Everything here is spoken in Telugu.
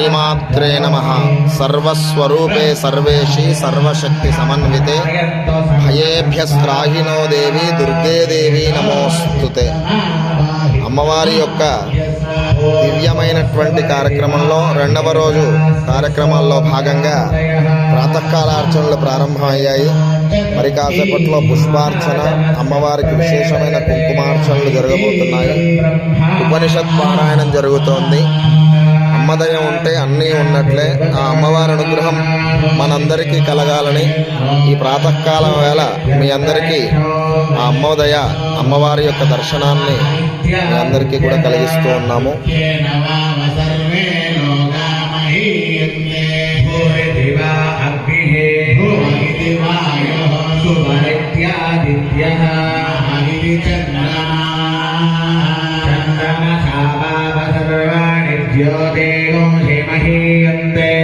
శ్రీమాత్రే నమ. సర్వస్వరూపే సర్వేషి సర్వశక్తి సమన్వితే. భయేభ్యస్త్రాహినో దేవి దుర్గే దేవి నమోస్తుతే. అమ్మవారి యొక్క దివ్యమైనటువంటి కార్యక్రమంలో రెండవ రోజు కార్యక్రమాల్లో భాగంగా ప్రాతకాల అర్చనలు ప్రారంభమయ్యాయి. మరి కాసేపట్లో పుష్పార్చన అమ్మవారికి విశేషమైన కుంకుమార్చనలు జరగబోతున్నాయి. ఉపనిషత్ పారాయణం జరుగుతోంది. అమ్మదయ ఉంటే అన్నీ ఉన్నట్లే ఆ అమ్మవారి అనుగ్రహం మనందరికీ కలగాలని ఈ ప్రాతకాలం వేళ మీ అందరికీ ఆ అమ్మోదయ అమ్మవారి యొక్క దర్శనాన్ని మీ అందరికీ కూడా కలిగిస్తూ ఉన్నాము. तेनो हि महीयन्ते